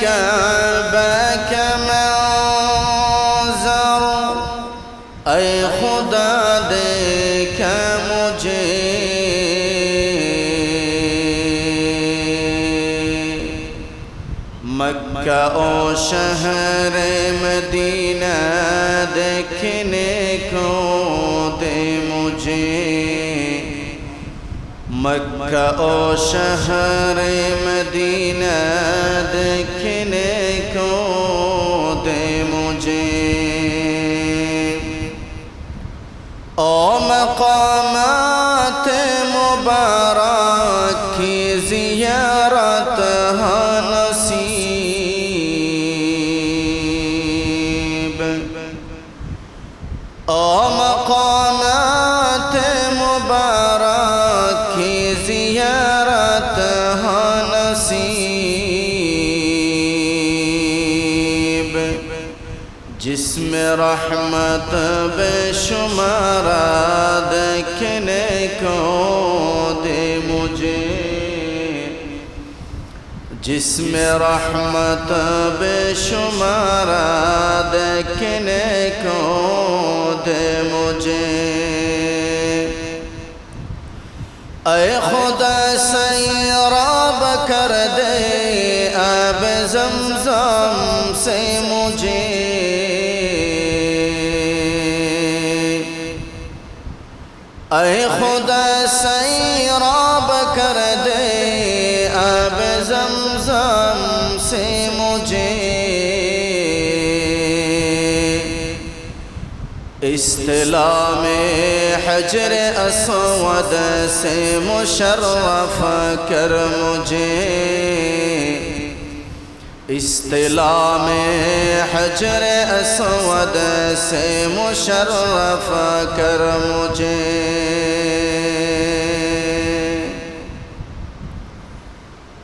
کعبه که منظر. ای خدا دیکھ مجھے مکہ أو شہر مدینہ دیکھنے کو دے مجھے. مکہ أو شہر मदीना देखने को दे मुझे ओ मकामत मुबारक की जियारत नसीब ओ मकाम جس میں رحمت بے شمار دیکھنے کو دے مجھے۔ جس میں رحمت بے شمار دیکھنے کو دے مجھے۔ اے خدا سیراب کر دے اب زمزم سے مجھے۔ اے خدا سیراب کر دے اب زمزم سے مجھے میں حجر اسود سے مشرف کر مجھے میں حجر اسود سے مشرف کر مجھے